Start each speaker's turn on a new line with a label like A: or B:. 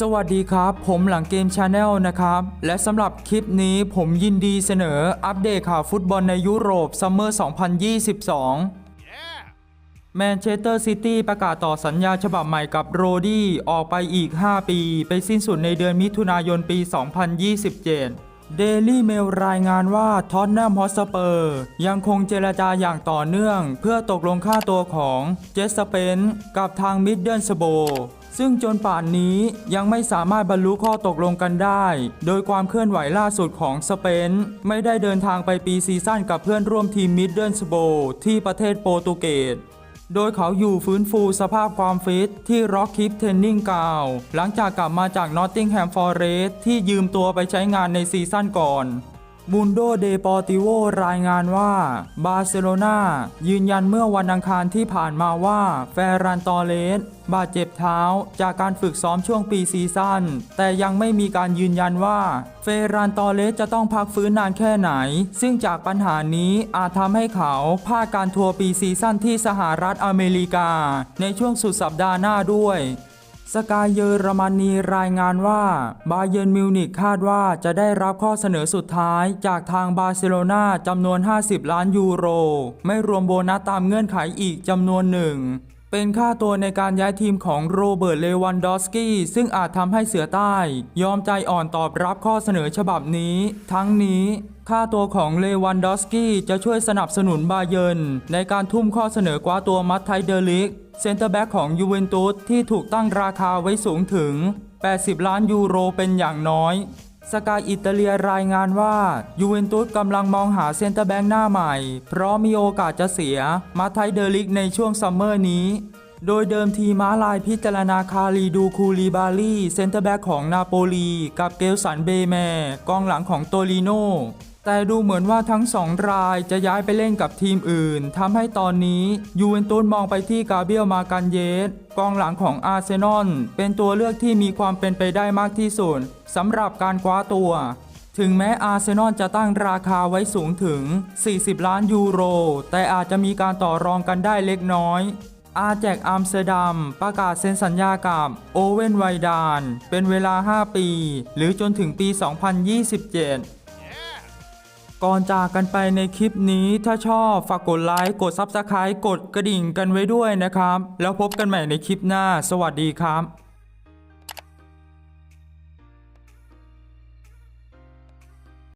A: สวัสดีครับ ผมหลังเกมชาแนลนะครับ และสำหรับคลิปนี้ผมยินดีเสนออัปเดตข่าวฟุตบอลในยุโรปซัมเมอร์ 2022แมนเชสเตอร์ซิตี้ประกาศต่อสัญญาฉบับใหม่กับโรดี้ออกไปอีก 5 ปี ไปสิ้นสุดในเดือนมิถุนายนปี 2027 เดลี่เมลรายงานว่าท็อตแนมฮอสเปอร์ยังคงเจรจาอย่างต่อเนื่อง เพื่อตกลงค่าตัวของเจสเปนกับทางมิดเดิลสโบ ซึ่งจนป่านนี้ยังไม่สามารถบรรลุข้อตกลงกันได้ โดยความเคลื่อนไหวล่าสุดของสเปนไม่ได้เดินทางไปปีซีซั่นกับเพื่อนร่วมทีมมิดเดิลสโบที่ประเทศโปรตุเกสโดยเขาอยู่ฟื้นฟูสภาพความฟิตที่ร็อกคิปเทนนิ่งกาวหลังจากกลับมาจากนอตติงแฮมฟอร์เรสที่ยืมตัวไปใช้งานในซีซั่นก่อน มูนโดเดปอติโวรายงานว่า บาร์เซโลนายืนยันเมื่อวันอังคารที่ผ่านมาว่า แฟรันตอเลส บาดเจ็บเท้าจากการฝึกซ้อมช่วงปีซีซั่นแต่ยังไม่มีการยืนยันว่า เฟรันตอเลสจะต้องพักฟื้นนานแค่ไหน ซึ่งจากปัญหานี้อาจทำให้เขาพลาดการทัวร์ปีซีซั่นที่สหรัฐอเมริกา ในช่วงสุดสัปดาห์หน้าด้วย สกายเยอรมนีรายงานว่าบาเยิร์นมิวนิกคาดว่าจะได้รับข้อเสนอสุดท้ายจากทางบาร์เซโลนาจำนวน 50 ล้านยูโร ไม่รวมโบนัสตามเงื่อนไขอีกจำนวนหนึ่ง เป็นค่าตัวในการย้ายทีมของโรเบิร์ตเลวันดอสกี้ ซึ่งอาจทำให้เสือใต้ ยอมใจอ่อนตอบรับข้อเสนอฉบับนี้ ทั้งนี้ค่าตัวของเลวันดอสกี้จะช่วยสนับสนุนบาเยิร์นในการทุ่มข้อเสนอกว่าตัวมัตไทเดลิก เซนเตอร์แบ็กของยูเวนตุสที่ถูกตั้งราคาไว้สูงถึง 80 ล้านยูโรเป็นอย่างน้อยสกายอิตาเลียรายงานว่ายูเวนตุสกำลังมองหาเซนเตอร์แบ็กหน้าใหม่ เพราะมีโอกาสจะเสียมาไทเดอลิกในช่วงซัมเมอร์นี้ โดยเดิมทีม้าลายพิจารณาคารีดูคูลีบาลีเซนเตอร์แบ็กของนาโปลี กับเกลสันเบแมกองหลังของโตลิโน แต่ดูเหมือนว่าทั้งสองรายจะย้ายไปเล่นกับทีมอื่นทำให้ตอนนี้ยูเวนตุสมองไปที่กาเบียลมากันเยสกองหลังของอาร์เซนอลเป็นตัวเลือกที่มีความเป็นไปได้มากที่สุดสำหรับการคว้าตัว ถึงแม้อาร์เซนอลจะตั้งราคาไว้สูงถึง 40 ล้านยูโร แต่อาจจะมีการต่อรองกันได้เล็กน้อย อาแจกอัมสเตอร์ดัมประกาศเซ็นสัญญากับโอเว่นไวดาน เป็นเวลา 5 ปี หรือจนถึงปี 2027 ก่อนจากกันไปในคลิปนี้ถ้าชอบฝากกดไลค์กด Subscribe กดกระดิ่งกันไว้ด้วยนะครับ แล้วพบกันใหม่ในคลิปหน้า สวัสดีครับ